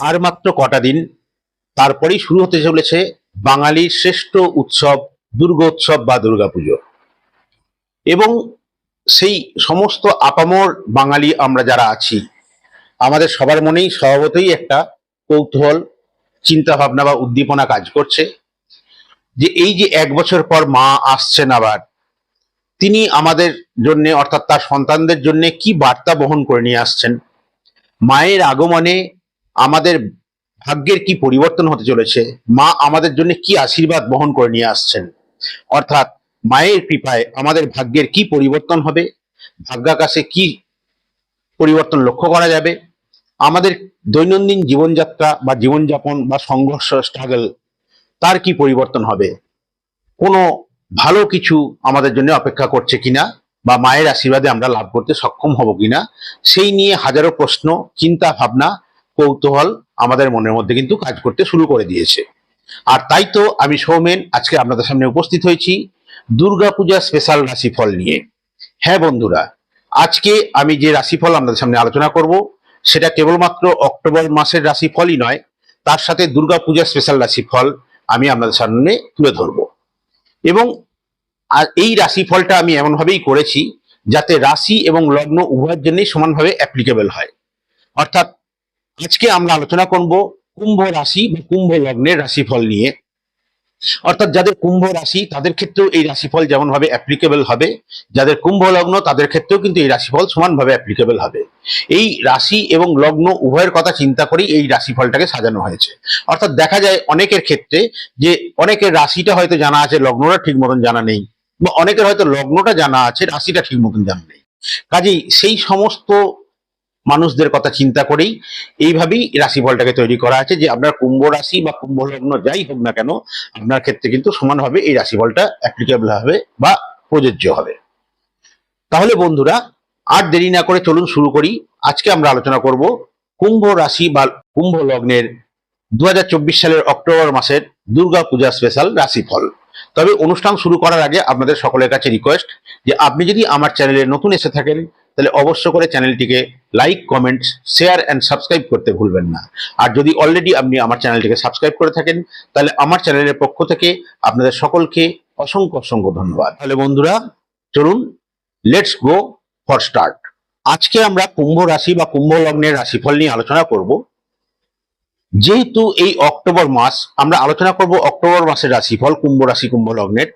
আর মাত্র কটা দিন, তারপরেই শুরু হতে চলেছে বাঙালির শ্রেষ্ঠ উৎসব, দুর্গোৎসব বা দুর্গাপুজো। এবং সেই সমস্ত আপামর বাঙালি আমরা যারা আছি, আমাদের সবার মনেই স্বভাবতই একটা কৌতূহল চিন্তা ভাবনা বা উদ্দীপনা কাজ করছে যে এই যে এক বছর পর মা আসছেন আবার, তিনি আমাদের জন্য অর্থাৎ তার সন্তানদের জন্যে কি বার্তা বহন করে নিয়ে আসছেন? মায়ের আগমনে আমাদের ভাগ্যের কি পরিবর্তন হতে চলেছে? মা আমাদের জন্য কি আশীর্বাদ বহন করে নিয়ে আসছেন? অর্থাৎ মায়ের কৃপায় আমাদের ভাগ্যের কি পরিবর্তন হবে? ভাগ্যাকাশে কি পরিবর্তন লক্ষ্য করা যাবে? আমাদের দৈনন্দিন জীবনযাত্রা বা জীবনযাপন বা সংঘর্ষ স্ট্রাগল তার কি পরিবর্তন হবে? কোনো ভালো কিছু আমাদের জন্য অপেক্ষা করছে কিনা? বা মায়ের আশীর্বাদে আমরা লাভ করতে সক্ষম হব কিনা? সেই নিয়ে হাজারো প্রশ্ন, চিন্তা, ভাবনা কৌতূহল আমাদের মনের মধ্যে কিন্তু কাজ করতে শুরু করে দিয়েছে। আর তাই তো আমি সৌমেন আজকে আপনাদের সামনে উপস্থিত হয়েছি দুর্গাপূজা স্পেশাল রাশিফল নিয়ে। হ্যাঁ বন্ধুরা, আজকে আমি যে রাশিফল আপনাদের সামনে আলোচনা করব, সেটা কেবলমাত্র অক্টোবর মাসের রাশিফলই নয়, তার সাথে দুর্গাপূজা স্পেশাল রাশিফল আমি আপনাদের সামনে তুলে ধরবো। এবং এই রাশিফলটা আমি এমনভাবেই করেছি যাতে রাশি এবং লগ্ন উভয়ের জন্যই সমানভাবে অ্যাপ্লিকেবল হয়। অর্থাৎ আজকে আমরা আলোচনা করব কুম্ভ রাশি বা কুম্ভ লগ্নের রাশিফল নিয়ে। অর্থাৎ যাদের কুম্ভ রাশি, তাদের ক্ষেত্রেও এই রাশিফল যেমন ভাবে অ্যাপ্লিকেবল হবে, যাদের কুম্ভ লগ্ন, তাদের ক্ষেত্রেও কিন্তু এই রাশিফল সমানভাবে অ্যাপ্লিকেবল হবে। এই রাশি এবং লগ্ন উভয়ের কথা চিন্তা করেই এই রাশিফলটাকে সাজানো হয়েছে। অর্থাৎ দেখা যায় অনেকের ক্ষেত্রে যে অনেকের রাশিটা হয়তো জানা আছে, লগ্নটা ঠিক মতন জানা নেই, বা অনেকের হয়তো লগ্নটা জানা আছে, রাশিটা ঠিক মতন জানা নেই। কাজেই সেই সমস্ত মানুষদের কথা চিন্তা করেই এইভাবেই রাশিফলটাকে তৈরি করা আছে যে আপনার কুম্ভ রাশি বা কুম্ভ লগ্ন যাই হোক না কেন, আপনার ক্ষেত্রে কিন্তু সমানভাবে এই রাশিফলটা অ্যাপ্লিকেবল হবে বা প্রযোজ্য হবে। তাহলে বন্ধুরা, আর দেরি না করে চলুন শুরু করি। আজকে আমরা আলোচনা করব কুম্ভ রাশি বা কুম্ভ লগ্নের দু হাজার চব্বিশ সালের অক্টোবর মাসের দুর্গা পূজা স্পেশাল রাশিফল। তবে অনুষ্ঠান শুরু করার আগে আপনাদের সকলের কাছে রিকোয়েস্ট যে আপনি যদি আমার চ্যানেলে নতুন এসে থাকেন তাহলে অবশ্য করে চ্যানেলটিকে like comment share and subscribe করতে ভুলবেন না। আর যদি অলরেডি আপনি আমার চ্যানেলটিকে সাবস্ক্রাইব করে থাকেন, তাহলে আমার চ্যানেলের পক্ষ থেকে আপনাদের সকলকে অসংখ্য অসংখ্য ধন্যবাদ। তাহলে বন্ধুরা, চলুন লেটস গো ফর স্টার্ট আজকে আমরা কুম্ভ রাশি বা কুম্ভ লগ্নের রাশিফল নিয়ে আলোচনা করব। যেহেতু এই অক্টোবর মাস, আমরা আলোচনা করব অক্টোবর মাসের রাশিফল, কুম্ভ রাশি, কুম্ভ লগ্নের।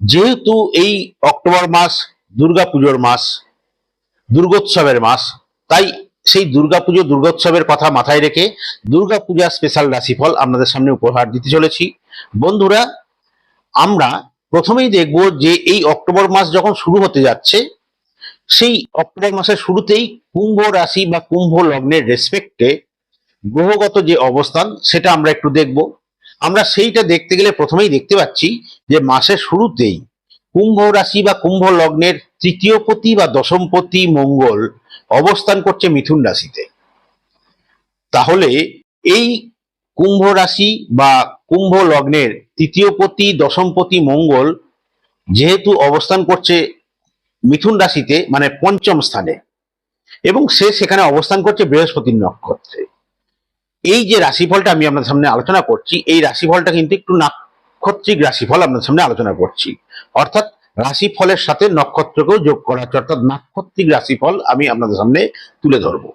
যেহেতু এই অক্টোবর মাস, দুর্গাপুজোর মাস দুর্গোৎসবের মাস। তাই সেই দুর্গাপুজো, দুর্গোৎসবের কথা মাথায় রেখে দুর্গাপূজা স্পেশাল রাশিফল আপনাদের সামনে উপহার দিতে চলেছি। বন্ধুরা, আমরা প্রথমেই দেখব যে এই অক্টোবর মাস যখন শুরু হতে যাচ্ছে, সেই অক্টোবর মাসের শুরুতেই কুম্ভ রাশি বা কুম্ভ লগ্নের রেসপেক্টে গ্রহগত যে অবস্থান, সেটা আমরা একটু দেখব। আমরা সেইটা দেখতে গেলে প্রথমেই দেখতে পাচ্ছি যে মাসের শুরুতেই কুম্ভ রাশি বা কুম্ভ লগ্নের তৃতীয় পতি বা দশমপতি মঙ্গল অবস্থান করছে মিথুন রাশিতে। তাহলে এই কুম্ভ রাশি বা কুম্ভ লগ্নের তৃতীয় পতি দশমপতি মঙ্গল যেহেতু অবস্থান করছে মিথুন রাশিতে মানে পঞ্চম স্থানে, এবং সে সেখানে অবস্থান করছে বৃহস্পতির নক্ষত্রে। এই যে রাশিফলটা আমি আপনার সামনে আলোচনা করছি, এই রাশিফলটা কিন্তু একটু নাক্ষত্রিক রাশিফল আপনার সামনে আলোচনা করছি। অর্থাৎ রাশিফলের সাথে নক্ষত্রকেও যোগ করা হচ্ছে, অর্থাৎ নাক্ষত্রিক রাশিফল আমি আপনাদের সামনে তুলে ধরবো।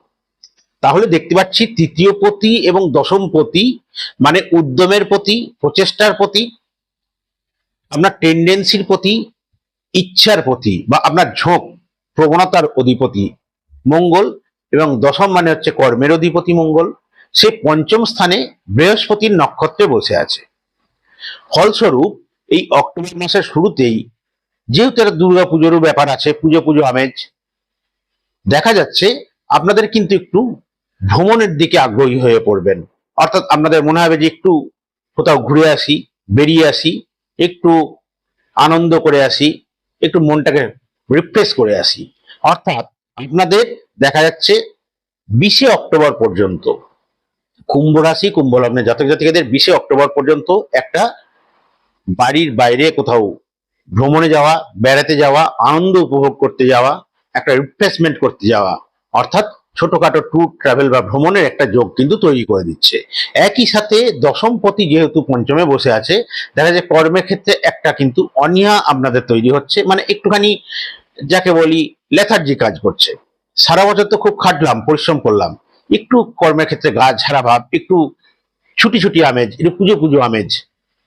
তাহলে দেখতে পাচ্ছি তৃতীয় পতি এবং দশম পতি মানে উদ্যমের প্রতি প্রচেষ্টার প্রতি আপনার টেন্ডেন্সির প্রতি ইচ্ছার প্রতি বা আপনার ঝোঁক, প্রবণতার অধিপতি মঙ্গল, এবং দশম মানে হচ্ছে কর্মের অধিপতি মঙ্গল। সে পঞ্চম স্থানে বৃহস্পতির নক্ষত্রে বসে আছে। ফলস্বরূপ এই অক্টোবর মাসের শুরুতেই যেহেতু একটা দুর্গা পুজোরও ব্যাপার আছে, পুজো পুজো আমেজ, দেখা যাচ্ছে আপনাদের কিন্তু একটু ভ্রমণের দিকে আগ্রহী হয়ে পড়বেন। অর্থাৎ আপনাদের মনে হবে যে একটু কোথাও ঘুরে আসি, বেরিয়ে আসি, একটু আনন্দ করে আসি, একটু মনটাকে রিফ্রেশ করে আসি। অর্থাৎ আপনাদের দেখা যাচ্ছে বিশে অক্টোবর পর্যন্ত, কুম্ভ রাশি, কুম্ভ লগ্নের জাতক জাতিকাদের বিশে অক্টোবর পর্যন্ত একটা বাড়ির বাইরে কোথাও ভ্রমণে যাওয়া, বেড়াতে যাওয়া, আনন্দ উপভোগ করতে যাওয়া, একটা রিফ্রেশমেন্ট করতে যাওয়া, অর্থাৎ ছোটখাটো ট্যুর ট্রাভেল বা ভ্রমণের একটা যোগ কিন্তু তৈরি করে দিচ্ছে। একই সাথে দশমপতি যেহেতু পঞ্চমে বসে আছে, দেখা যায় কর্মের ক্ষেত্রে একটা কিন্তু অনিয়া আপনাদের তৈরি হচ্ছে মানে একটুখানি যাকে বলি লেথার্জি কাজ করছে। সারা বছর তো খুব খাটলাম, পরিশ্রম করলাম। একটু কর্মের ক্ষেত্রে গা ঝাড়া ভাব, একটু ছুটি ছুটি আমেজ পুজো পুজো আমেজ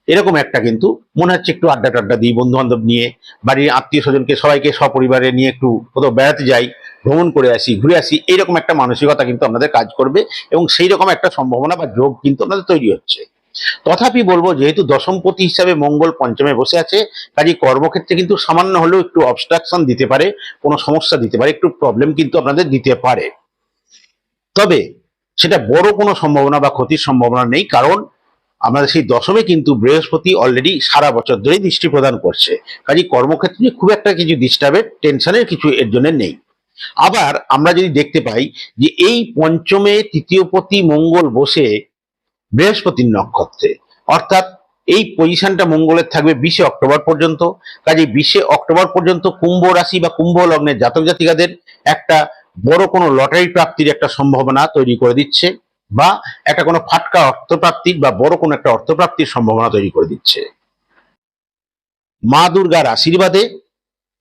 এরকম একটা কিন্তু মনে হচ্ছে একটু আড্ডা টাড্ডা দিই বন্ধু বান্ধব নিয়ে, বাড়ির আত্মীয় স্বজনকে সবাইকে সপরিবারে নিয়ে একটু কোথাও বেড়াতে যাই, ভ্রমণ করে আসি, ঘুরে আসি এইরকম একটা মানসিকতা কিন্তু আপনাদের কাজ করবে এবং সেই রকম একটা সম্ভাবনা বা যোগ কিন্তু আপনাদের তৈরি হচ্ছে। তথাপি বলব, যেহেতু দশমপতি হিসাবে মঙ্গল পঞ্চমে বসে আছে, কাজে কর্মক্ষেত্রে কিন্তু সামান্য হলেও একটু অবস্ট্রাকশন দিতে পারে, কোনো সমস্যা দিতে পারে, একটু প্রবলেম কিন্তু আপনাদের দিতে পারে। তবে সেটা বড় কোনো সম্ভাবনা বা ক্ষতির সম্ভাবনা নেই, কারণ আমাদের সেই দশমে কিন্তু বৃহস্পতি অলরেডি সারা বছর ধরেই দৃষ্টি প্রদান করছে। কাজে কর্মক্ষেত্রে খুব একটা কিছু ডিস্টার্বের টেনশনের কিছু এর জন্য নেই। আবার আমরা যদি দেখতে পাই যে এই পঞ্চমে, তৃতীয়পতি, মঙ্গল বসে বৃহস্পতির নক্ষত্রে। অর্থাৎ এই পজিশনটা মঙ্গলের থাকবে বিশে অক্টোবর পর্যন্ত। কাজে বিশে অক্টোবর পর্যন্ত কুম্ভ রাশি বা কুম্ভ লগ্নের জাতক জাতিকাদের একটা বড় কোনো লটারি প্রাপ্তির একটা সম্ভাবনা তৈরি করে দিচ্ছে। বা একটা কোনো ফাটকা অর্থপ্রাপ্তির বা বড় কোনো একটা অর্থপ্রাপ্তির সম্ভাবনা তৈরি করে দিচ্ছে। মা দুর্গার আশীর্বাদে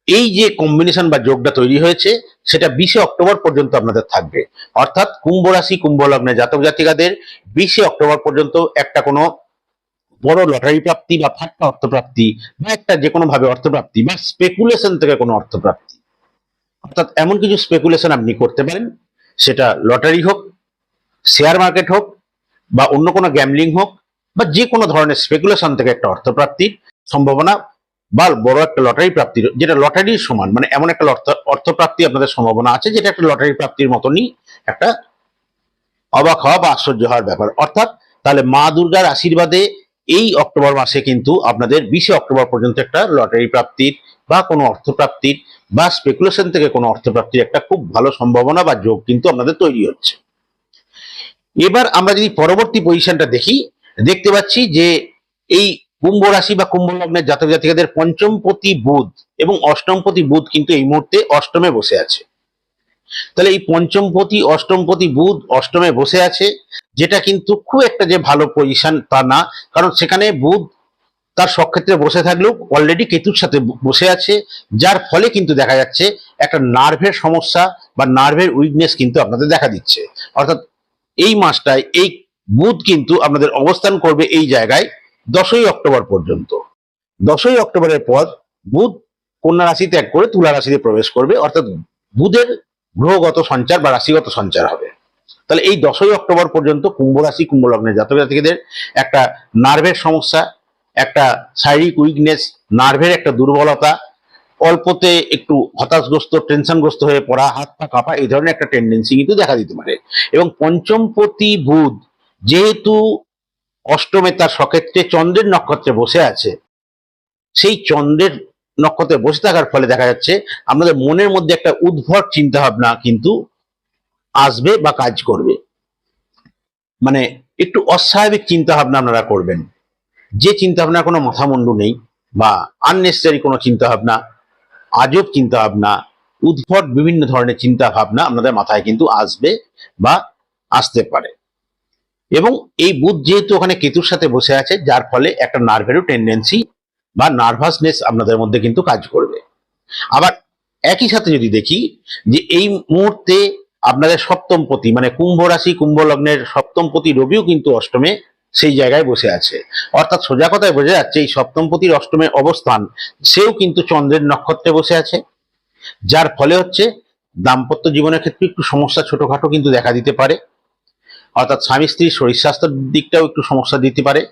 এই যে কম্বিনেশন বা যোগটা তৈরি হয়েছে, সেটা বিশে অক্টোবর পর্যন্ত আপনাদের থাকবে। অর্থাৎ কুম্ভ রাশি, কুম্ভ লগ্নে জাতক জাতিকাদের বিশে অক্টোবর পর্যন্ত একটা কোনো বড় লটারি প্রাপ্তি বা ফাটকা অর্থপ্রাপ্তি বা একটা যে কোনো ভাবে অর্থপ্রাপ্তি বা স্পেকুলেশন থেকে কোনো অর্থপ্রাপ্তি। অর্থাৎ এমন কিছু স্পেকুলেশন আপনি করতে পারেন, সেটা লটারি হোক শেয়ার মার্কেট হোক বা অন্য কোনো গ্যামলিং হোক বা যে কোনো ধরনের স্পেকুলেশন থেকে একটা অর্থপ্রাপ্তির সম্ভাবনা বা বড় একটা লটারি প্রাপ্তির যেটা লটারির সমান মানে এমন একটা অর্থ, অর্থপ্রাপ্তি আপনাদের সম্ভাবনা আছে, যেটা একটা লটারি প্রাপ্তির মতনই একটা অবাক হওয়া বা আশ্চর্য হওয়ার ব্যাপার। অর্থাৎ তাহলে মা দুর্গার আশীর্বাদে এই অক্টোবর মাসে কিন্তু আপনাদের বিশে অক্টোবর পর্যন্ত একটা লটারি প্রাপ্তির বা কোনো অর্থপ্রাপ্তির বা স্পেকুলেশন থেকে কোনো অর্থপ্রাপ্তির একটা খুব ভালো সম্ভাবনা বা যোগ কিন্তু আপনাদের তৈরি হচ্ছে। এবার আমরা যদি পরবর্তী পজিশনটা দেখি, দেখতে পাচ্ছি যে এই কুম্ভ রাশি বা কুম্ভ লগ্নের জাতক জাতিকাদের পঞ্চমপতি বুধ এবং অষ্টমপতি বুধ কিন্তু এই মুহূর্তে অষ্টমে বসে আছে। তাহলে এই পঞ্চমপতি অষ্টমপতি বুধ অষ্টমে বসে আছে, যেটা কিন্তু খুব একটা যে ভালো পজিশন তা না, কারণ সেখানে বুধ তার সক্ষেত্রে বসে থাকলেও অলরেডি কেতুর সাথে বসে আছে, যার ফলে কিন্তু দেখা যাচ্ছে একটা নার্ভের সমস্যা বা নার্ভের উইকনেস কিন্তু আপনাদের দেখা দিচ্ছে। অর্থাৎ এই মাসটায় এই বুধ কিন্তু আপনাদের অবস্থান করবে এই জায়গায় দশই অক্টোবর পর্যন্ত। দশই অক্টোবরের পর বুধ কন্যা রাশি ত্যাগ করে তুলা রাশিতে প্রবেশ করবে, অর্থাৎ বুধের গ্রহগত সঞ্চার বা রাশিগত সঞ্চার হবে। তাহলে এই দশই অক্টোবর পর্যন্ত কুম্ভ রাশি, কুম্ভ লগ্নের জাতক জাতিকাদের একটা নার্ভের সমস্যা, একটা শারীরিক উইকনেস নার্ভের একটা দুর্বলতা অল্পতে একটু হতাশগ্রস্ত, টেনশনগ্রস্ত হয়ে পড়া, হাত পা কাঁপা, এই ধরনের একটা টেন্ডেন্সি কিন্তু দেখা দিতে পারে। এবং পঞ্চমপতি বুধ যেহেতু অষ্টমে তার সক্ষেত্রে চন্দ্রের নক্ষত্রে বসে আছে, সেই চন্দ্রের নক্ষত্রে বসে থাকার ফলে দেখা যাচ্ছে আমাদের মনের মধ্যে একটা উদ্ভট চিন্তা ভাবনা কিন্তু আসবে বা কাজ করবে। মানে একটু অস্বাভাবিক চিন্তা ভাবনা আপনারা করবেন। যে চিন্তা ভাবনার কোনো মাথা মুন্ডু নেই বা আননেসেসারি কোনো চিন্তা ভাবনা আজব চিন্তা ভাবনা উদ্ভট বিভিন্ন ধরনের চিন্তা ভাবনা আপনাদের মাথায় কিন্তু আসবে বা আসতে পারে। এবং এই বুধ যেহেতু ওখানে কেতুর সাথে বসে আছে, যার ফলে একটা নার্ভেরও টেন্ডেন্সি বা নার্ভাসনেস আপনাদের মধ্যে কিন্তু কাজ করবে। আবার একই সাথে যদি দেখি যে এই মুহূর্তে আপনাদের সপ্তমপতি মানে কুম্ভ রাশি, কুম্ভ লগ্নের সপ্তমপতি রবিও কিন্তু অষ্টমে সেই জায়গায় বসে আছে। অর্থাৎ সোজা কথায় বোঝা যাচ্ছে, এই সপ্তমপতির অষ্টমে অবস্থান সেও কিন্তু চন্দ্রের নক্ষত্রে বসে আছে। যার ফলে হচ্ছে দাম্পত্য জীবনের ক্ষেত্রে একটু সমস্যা ছোটখাটো কিন্তু দেখা দিতে পারে। অর্থাৎ স্বামী স্ত্রীর শরীর স্বাস্থ্যের দিকটাও একটু সমস্যা দিতে পারে।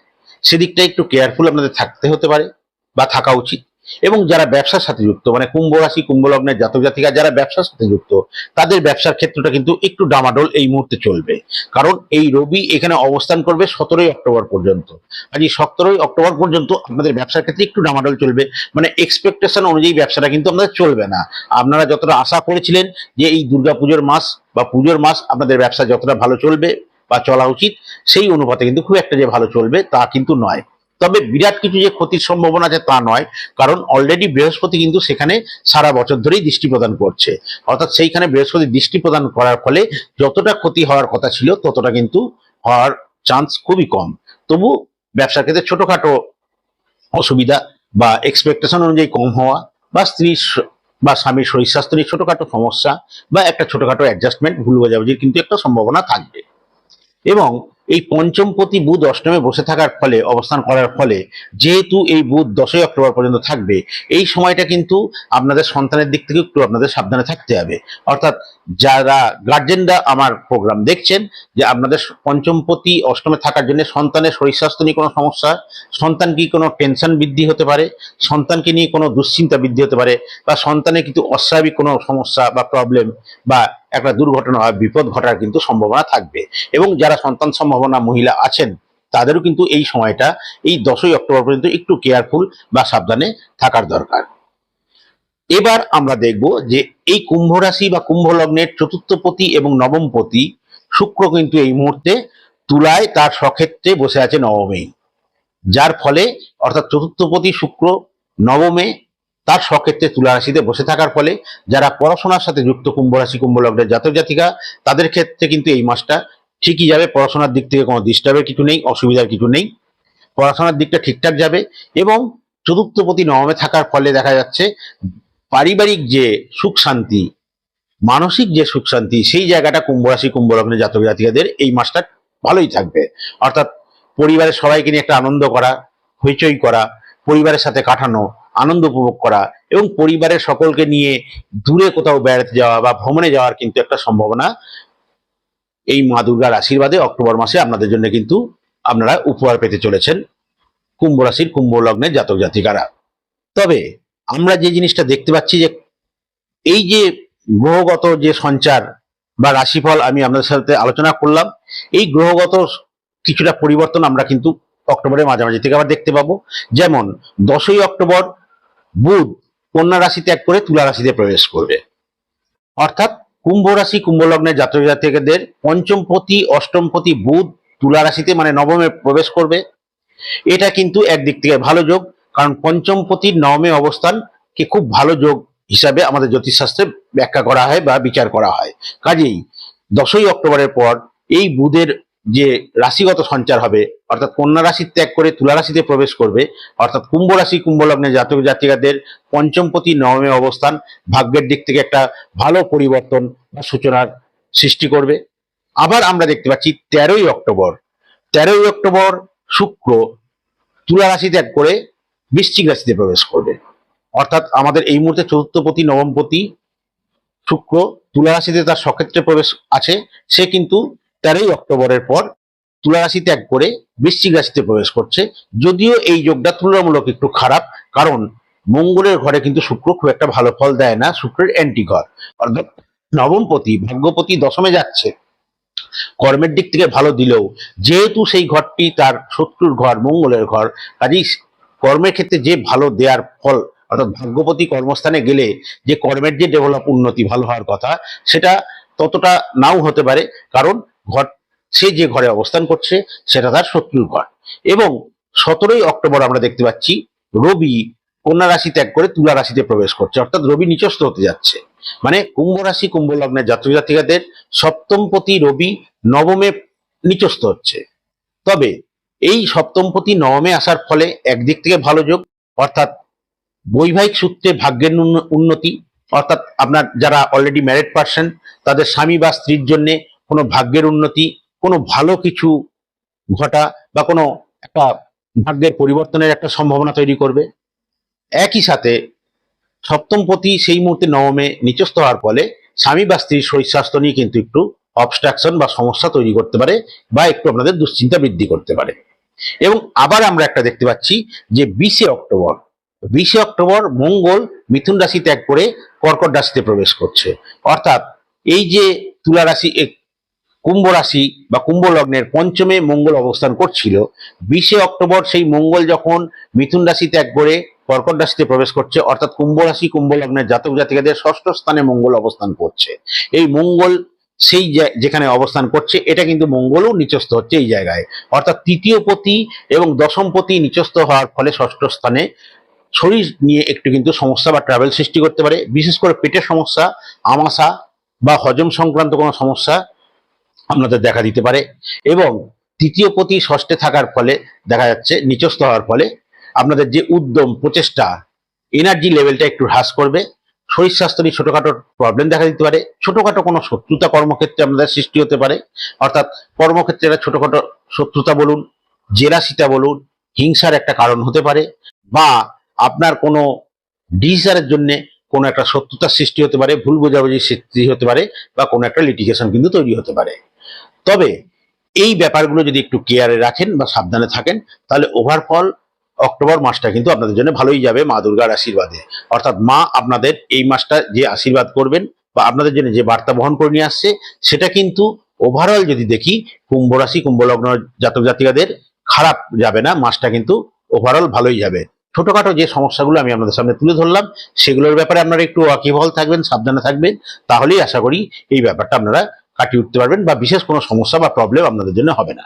সেদিকটা একটু কেয়ারফুল আপনাদের থাকতে হতে পারে বা থাকা উচিত। এবং যারা ব্যবসার সাথে যুক্ত মানে কুম্ভ রাশি, কুম্ভ লগ্নের জাতক জাতিকা যারা ব্যবসার সাথে যুক্ত, তাদের ব্যবসার ক্ষেত্রটা কিন্তু একটু ডামাডোল এই মুহূর্তে চলবে। কারণ এই রবি এখানে অবস্থান করবে সতেরোই অক্টোবর পর্যন্ত। আজ এই সতেরোই অক্টোবর পর্যন্ত আপনাদের ব্যবসার ক্ষেত্রে একটু ডামাডোল চলবে। মানে এক্সপেকটেশন অনুযায়ী ব্যবসাটা কিন্তু আপনাদের চলবে না। আপনারা যতটা আশা করেছিলেন যে এই দুর্গাপুজোর মাস বা পুজোর মাস আপনাদের ব্যবসা যতটা ভালো চলবে বা চলা উচিত, সেই অনুপাতে কিন্তু খুব একটা যে ভালো চলবে তা কিন্তু নয়। তবে বিরাট কিছু যে ক্ষতির সম্ভাবনা আছে তা নয়, কারণ অলরেডি বৃহস্পতি কিন্তু সেখানে সারা বছর ধরেই দৃষ্টি প্রদান করছে। অর্থাৎ সেইখানে বৃহস্পতি দৃষ্টি প্রদান করার ফলে যতটা ক্ষতি হওয়ার কথা ছিল, ততটা কিন্তু হওয়ার চান্স খুবই কম। তবু ব্যবসার ক্ষেত্রে ছোটখাটো অসুবিধা বা এক্সপেকটেশন অনুযায়ী কম হওয়া বা স্ত্রীর বা স্বামীর শরীর স্বাস্থ্য নিয়ে ছোটখাটো সমস্যা বা একটা ছোটখাটো অ্যাডজাস্টমেন্ট ভুল বোঝাবুঝির কিন্তু একটা সম্ভাবনা থাকবে। এবং এই পঞ্চমপতি বুধ অষ্টমে বসে থাকার ফলে, অবস্থান করার ফলে, যেহেতু এই বুধ দশই অক্টোবর পর্যন্ত থাকবে, এই সময়টা কিন্তু আপনাদের সন্তানের দিক থেকে একটু আপনাদের সাবধানে থাকতে হবে। অর্থাৎ যারা গার্জেনরা আমার প্রোগ্রাম দেখছেন, যে আপনাদের পঞ্চমপতি অষ্টমে থাকার জন্য সন্তানের শরীর স্বাস্থ্য নিয়ে কোনো সমস্যা, সন্তান কি কোনো টেনশন বৃদ্ধি হতে পারে, সন্তানকে নিয়ে কোনো দুশ্চিন্তা বৃদ্ধি হতে পারে, বা সন্তানের কিন্তু অস্বাভাবিক কোনো সমস্যা বা প্রবলেম বা একটা দুর্ঘটনা বা বিপদ ঘটার কিন্তু সম্ভাবনা থাকবে। এবং যারা সন্তান সম্ভাবনা মহিলা আছেন, তাদেরও কিন্তু এই সময়টা, এই দশই অক্টোবর পর্যন্ত একটু কেয়ারফুল বা সাবধানে থাকার দরকার। এবার আমরা দেখব যে এই কুম্ভ রাশি বা কুম্ভ লগ্নের চতুর্থপতি এবং নবমপতি শুক্র কিন্তু এই মুহূর্তে তুলায় তার সক্ষেত্রে বসে আছে নবমেই যার ফলে, অর্থাৎ চতুর্থপতি শুক্র, নবমে তার সক্ষেত্রে তুলা রাশিতে বসে থাকার ফলে, যারা পড়াশোনার সাথে যুক্ত কুম্ভ রাশি, কুম্ভ লগ্নের জাতক জাতিকা, তাদের ক্ষেত্রে কিন্তু এই মাসটা ঠিকই যাবে, পড়াশোনার দিক থেকে কোনো ডিস্টার্বের কিছু নেই, অসুবিধার কিছু নেই। পড়াশোনার দিকটা ঠিকঠাক যাবে এবং চতুর্থপতি নবমে থাকার ফলে দেখা যাচ্ছে পারিবারিক যে সুখ শান্তি, মানসিক যে সুখ শান্তি, সেই জায়গাটা কুম্ভ রাশি, কুম্ভ লগ্নের জাতক জাতিকাদের এই মাসটা ভালোই থাকবে। অর্থাৎ পরিবারের সবাইকে নিয়ে একটা আনন্দ করা, হইচই করা, পরিবারের সাথে কাটানো, আনন্দ উপভোগ করা এবং পরিবারের সকলকে নিয়ে দূরে কোথাও বেড়াতে যাওয়া বা ভ্রমণে যাওয়ার কিন্তু একটা সম্ভাবনা এই মা দুর্গার আশীর্বাদে অক্টোবর মাসে আপনাদের জন্য কিন্তু আপনারা উপহার পেতে চলেছেন কুম্ভ রাশির কুম্ভ লগ্নের জাতক জাতিকারা। তবে আমরা যে জিনিসটা দেখতে পাচ্ছি যে এই যে গ্রহগত যে সঞ্চার বা রাশিফল আমি আপনাদের সাথে আলোচনা করলাম, এই গ্রহগত কিছুটা পরিবর্তন আমরা কিন্তু অক্টোবরের মাঝামাঝি থেকে আবার দেখতে পাবো। যেমন দশই অক্টোবর বুধ কন্যা রাশি ত্যাগ করে তুলা রাশিতে প্রবেশ করবে। অর্থাৎ কুম্ভ রাশি, কুম্ভ লগ্নের জাতক জাতিকাদের পঞ্চমপতি অষ্টমপতি বুধ তুলা রাশিতে মানে নবমে প্রবেশ করবে। এটা কিন্তু একদিক থেকে ভালো যোগ, কারণ পঞ্চমপতির নবমে অবস্থান কে খুব ভালো যোগ হিসাবে আমাদের জ্যোতিষশাস্ত্রে ব্যাখ্যা করা হয় বা বিচার করা হয়। কাজেই দশই অক্টোবরের পর এই বুধের যে রাশিগত সঞ্চার হবে, অর্থাৎ কন্যা রাশি ত্যাগ করে তুলা রাশিতে প্রবেশ করবে, অর্থাৎ কুম্ভ রাশি, কুম্ভ লগ্নের জাতক জাতিকাদের পঞ্চমপতি নবমে অবস্থান ভাগ্যের দিক থেকে একটা ভালো পরিবর্তন বা সূচনার সৃষ্টি করবে। আবার আমরা দেখতে পাচ্ছি তেরোই অক্টোবর। তেরোই অক্টোবর শুক্র তুলা রাশি ত্যাগ করে বৃশ্চিক রাশিতে প্রবেশ করবে। অর্থাৎ আমাদের এই মুহূর্তে চতুর্থপতি, নবমপতি শুক্র তুলা রাশিতে তার সক্ষেত্রে প্রবেশ আছে। সে কিন্তু তেরোই অক্টোবরের পর তুলা রাশি ত্যাগ করে বৃশ্চিক রাশিতে প্রবেশ করছে। যদিও এই যোগটা তুলনামূলক একটু খারাপ, কারণ মঙ্গলের ঘরে কিন্তু শুক্র খুব একটা ভালো ফল দেয় না, শুক্রের অ্যান্টি ঘর অর্থাৎ নবমপতি, ভাগ্যপতি দশমে যাচ্ছে। কর্মের দিক থেকে ভালো দিলেও, যেহেতু সেই ঘরটি তার শত্রুর ঘর, মঙ্গলের ঘর, কাজেই কর্মের ক্ষেত্রে যে ভালো দেওয়ার ফল, অর্থাৎ ভাগ্যপতি কর্মস্থানে গেলে যে কর্মের যে ডেভেলপ উন্নতি, ভালো হওয়ার কথা, সেটা ততটা নাও হতে পারে। কারণ ঘর, সে যে ঘরে অবস্থান করছে, সেটা তার শত্রুর ঘর। এবং সতেরোই অক্টোবর আমরা দেখতে পাচ্ছি, রবি কন্যা রাশি ত্যাগ করে তুলা রাশিতে প্রবেশ করছে। অর্থাৎ রবি নিচস্থ হতে যাচ্ছে। মানে কুম্ভ রাশি, কুম্ভ লগ্নের জাতক জাতিকাদের সপ্তমপতি রবি নবমে নিচস্থ হচ্ছে। তবে এই সপ্তমপতি নবমে আসার ফলে একদিক থেকে ভালো যোগ, অর্থাৎ বৈবাহিক সূত্রে ভাগ্যের উন্ন- উন্নতি, অর্থাৎ আপনার যারা অলরেডি ম্যারিড পার্সন তাদের স্বামী বা স্ত্রীর জন্য কোনো ভাগ্যের উন্নতি, কোনো ভালো কিছু ঘটা বা কোনো একটা ভাগ্যের পরিবর্তনের একটা সম্ভাবনা তৈরি করবে। একই সাথে সপ্তমপতি সেই মুহূর্তে নবমে নিচস্থ হওয়ার ফলে স্বামী বা স্ত্রীর শরীর স্বাস্থ্য নিয়ে কিন্তু একটু অবস্ট্রাকশন বা সমস্যা তৈরি করতে পারে বা একটু আপনাদের দুশ্চিন্তা বৃদ্ধি করতে পারে। এবং আবার আমরা একটা দেখতে পাচ্ছি যে বিশে অক্টোবর বিশে অক্টোবর মঙ্গল মিথুন রাশি ত্যাগ করে কর্কট রাশিতে প্রবেশ করছে। অর্থাৎ এই যে তুলা রাশি কুম্ভ রাশি বা কুম্ভ লগ্নের পঞ্চমে মঙ্গল অবস্থান করছিল। বিশে অক্টোবর সেই মঙ্গল যখন মিথুন রাশি ত্যাগ করে কর্কট রাশিতে প্রবেশ করছে, অর্থাৎ কুম্ভ রাশি, কুম্ভ লগ্নের জাতক জাতিকাদের ষষ্ঠ স্থানে মঙ্গল অবস্থান করছে। এই মঙ্গল সেই যেখানে অবস্থান করছে, এটা কিন্তু মঙ্গলও নিচস্থ হচ্ছে এই জায়গায়। অর্থাৎ তৃতীয় পতি এবং দশম পতি নিচস্থ হওয়ার ফলে ষষ্ঠ স্থানে শরীর নিয়ে একটু কিন্তু সমস্যা বা ট্রাভেল সৃষ্টি করতে পারে। বিশেষ করে পেটের সমস্যা, আমাশা বা হজম সংক্রান্ত কোনো সমস্যা আপনাদের দেখা দিতে পারে এবং তৃতীয় পতি ষষ্ঠে থাকার ফলে দেখা যাচ্ছে নিচস্থ হওয়ার ফলে আপনাদের যে উদ্যম, প্রচেষ্টা এনার্জি লেভেলটা একটু হ্রাস করবে। শরীর স্বাস্থ্য নিয়ে ছোটখাটো প্রবলেম দেখা দিতে পারে। ছোটখাটো কোনো শত্রুতা কর্মক্ষেত্রে আপনাদের সৃষ্টি হতে পারে। অর্থাৎ কর্মক্ষেত্রে একটা ছোটখাটো শত্রুতা বলুন জেলাসিতা বলুন, হিংসার একটা কারণ হতে পারে বা আপনার কোনো ডিসিশনের জন্যে কোনো একটা শত্রুতার সৃষ্টি হতে পারে, ভুল বোঝাবুঝির সৃষ্টি হতে পারে বা কোনো একটা লিটিগেশন কিন্তু তৈরি হতে পারে। তবে এই ব্যাপারগুলো যদি একটু কেয়ারে রাখেন বা সাবধানে থাকেন, তাহলে ওভারফল অক্টোবর মাসটা কিন্তু আপনাদের জন্য ভালোই যাবে মা দুর্গার আশীর্বাদে। অর্থাৎ মা আপনাদের এই মাসটা যে আশীর্বাদ করবেন বা আপনাদের জন্য যে বার্তা বহন করে নিয়ে আসছে, সেটা কিন্তু ওভারঅল যদি দেখি, কুম্ভ রাশি কুম্ভ লগ্ন জাতক জাতিকাদের খারাপ যাবে না, মাসটা কিন্তু ওভারঅল ভালোই যাবে। ছোটখাটো যে সমস্যাগুলো আমি আপনাদের সামনে তুলে ধরলাম, সেগুলোর ব্যাপারে আপনারা একটু ওয়াকিবহল থাকবেন, সাবধানে থাকবেন, তাহলেই আশা করি এই ব্যাপারটা আপনারা কাটিয়ে উঠতে পারবেন বা বিশেষ কোনো সমস্যা বা প্রবলেম আপনাদের জন্য হবে না।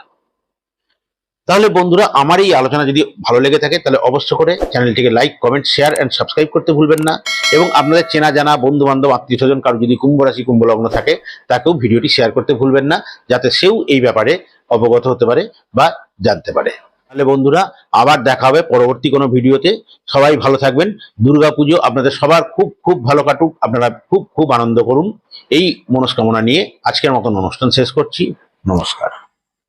তাহলে বন্ধুরা, আমার এই আলোচনা যদি ভালো লেগে থাকে, তাহলে অবশ্য করে চ্যানেলটিকে like comment share and subscribe করতে ভুলবেন না। এবং আপনাদের চেনা জানা বন্ধু বান্ধব আত্মীয় স্বজন, কারও যদি কুম্ভ রাশি, কুম্ভ লগ্ন থাকে, তাকেও ভিডিওটি শেয়ার করতে ভুলবেন না, যাতে সেও এই ব্যাপারে অবগত হতে পারে বা জানতে পারে। তাহলে বন্ধুরা, আবার দেখা হবে পরবর্তী কোনো ভিডিওতে। সবাই ভালো থাকবেন। দুর্গাপুজো আপনাদের সবার খুব খুব ভালো কাটুক। আপনারা খুব খুব আনন্দ করুন। এই মনস্কামনা নিয়ে আজকের মতন অনুষ্ঠান শেষ করছি। নমস্কার।